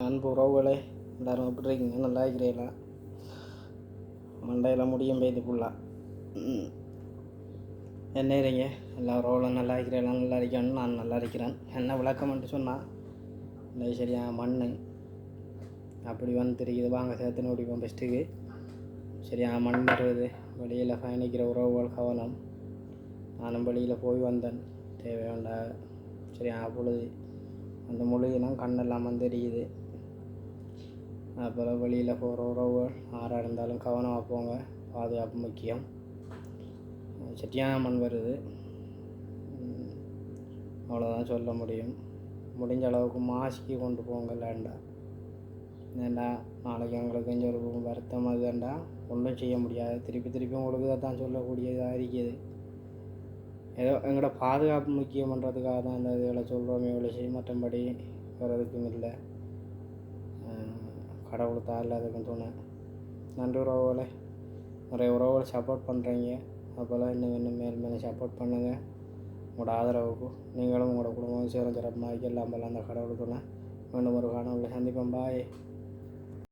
அன்பு உறவுகளே எல்லாரும் எப்படி இருக்கீங்க? நல்லா இருக்கிறீங்களா மண்டையில் முடியும் பெய்து ஃபுல்லாக என்ன இருங்க எல்லா உறவுகளும் நல்லா இருக்கிறீங்களா நல்லா இருக்கணும் நான் நல்லா இருக்கிறேன். என்ன விளக்கம்ன்ட்டு சொன்னால் இந்த சரியா மண் அப்படி வந்து தெரியுது. வாங்க சேர்த்துன்னு ஓடிப்போம் பெஸ்ட்டுக்கு சரியா மண் வருது. வெளியில் பயணிக்கிற உறவுகள் கவனம் நானும் வெளியில் போய் வந்தேன். தேவையாண்ட. சரியா பொழுது அந்த மொழியெல்லாம் கண்ணெல்லாம் வந்து தெரியுது அப்புறம் வெளியில் போகிற உறவுகள் ஆறாக இருந்தாலும் கவனமாக போங்க. பாதுகாப்பு முக்கியம். செட்டியான மண் வருது. அவ்வளோதான் சொல்ல முடியும். முடிஞ்ச அளவுக்கு மாசிக்கு கொண்டு போங்க லேண்டா. ஏண்டா நாளைக்கு எங்களுக்கு கொஞ்சம் ஒரு வருத்தம் அதுதாண்டா ஒன்றும் செய்ய முடியாது. திருப்பி திருப்பி உங்களுக்கு தான் சொல்லக்கூடியதாக இருக்குது. ஏதோ எங்களோட பாதுகாப்பு முக்கியம்ன்றதுக்காக தான் இந்த இதில் சொல்கிறோமே இவ்வளோ செய்ய மற்றபடி வர்றதுக்கும் இல்லை. கடவுள் தான் எல்லாத்துக்கும் துணை நன்றி உறவுகளை. நிறைய உறவுகளை சப்போர்ட் பண்ணுறீங்க அப்போல்லாம் இன்னும் இன்னும் மேல் மேலே சப்போர்ட் பண்ணுங்கள் உங்களோட ஆதரவுக்கு நீங்களும் உங்களோட குடும்பம் சேரும் சிறப்பாக எல்லாம் போல அந்த கடவுள் துணை மீண்டும் ஒரு காணொலியில் சந்திப்போம். பாய்